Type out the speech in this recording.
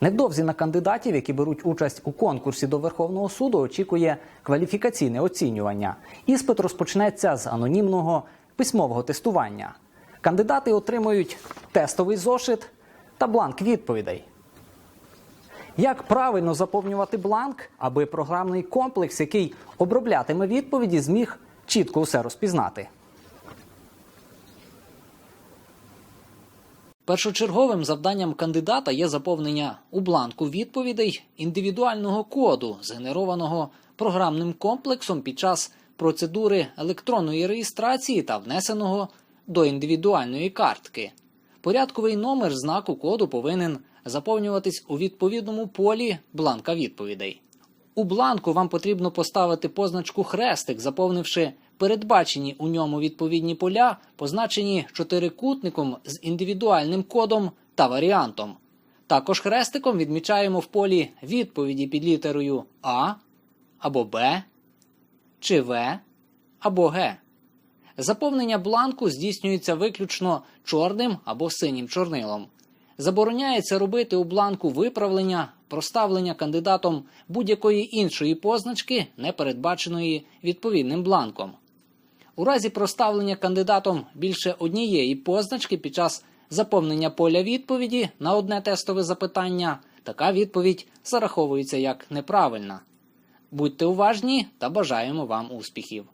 Невдовзі на кандидатів, які беруть участь у конкурсі до Верховного суду, очікує кваліфікаційне оцінювання. Іспит розпочнеться з анонімного письмового тестування. Кандидати отримують тестовий зошит та бланк відповідей. Як правильно заповнювати бланк, аби програмний комплекс, який оброблятиме відповіді, зміг чітко усе розпізнати? Першочерговим завданням кандидата є заповнення у бланку відповідей індивідуального коду, згенерованого програмним комплексом під час процедури електронної реєстрації та внесеного до індивідуальної картки. Порядковий номер знаку коду повинен заповнюватись у відповідному полі бланка відповідей. У бланку вам потрібно поставити позначку хрестик, заповнивши передбачені у ньому відповідні поля, позначені чотирикутником з індивідуальним кодом та варіантом. Також хрестиком відмічаємо в полі відповіді під літерою А або Б, чи В або Г. Заповнення бланку здійснюється виключно чорним або синім чорнилом. Забороняється робити у бланку виправлення, проставлення кандидатом будь-якої іншої позначки, не передбаченої відповідним бланком. У разі проставлення кандидатом більше однієї позначки під час заповнення поля відповіді на одне тестове запитання, така відповідь зараховується як неправильна. Будьте уважні та бажаємо вам успіхів!